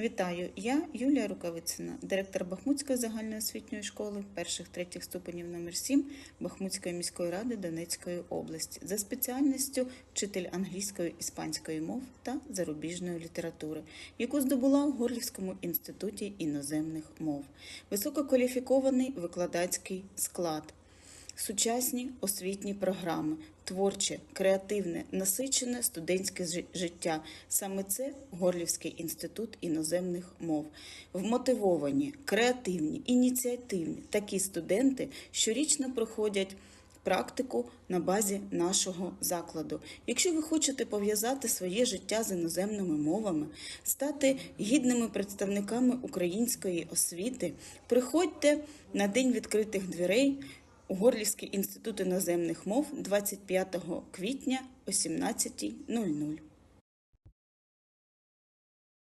Вітаю, я Юлія Рукавицина, директор Бахмутської загальноосвітньої школи перших третіх ступенів номер 7 Бахмутської міської ради Донецької області за спеціальністю вчитель англійської іспанської мов та зарубіжної літератури, яку здобула у Горлівському інституті іноземних мов, висококваліфікований викладацький склад. Сучасні освітні програми, творче, креативне, насичене студентське життя. Саме це Горлівський інститут іноземних мов. Вмотивовані, креативні, ініціативні такі студенти щорічно проходять практику на базі нашого закладу. Якщо ви хочете пов'язати своє життя з іноземними мовами, стати гідними представниками української освіти, приходьте на День відкритих дверей Горлівський інститут іноземних мов 25 квітня о 17.00.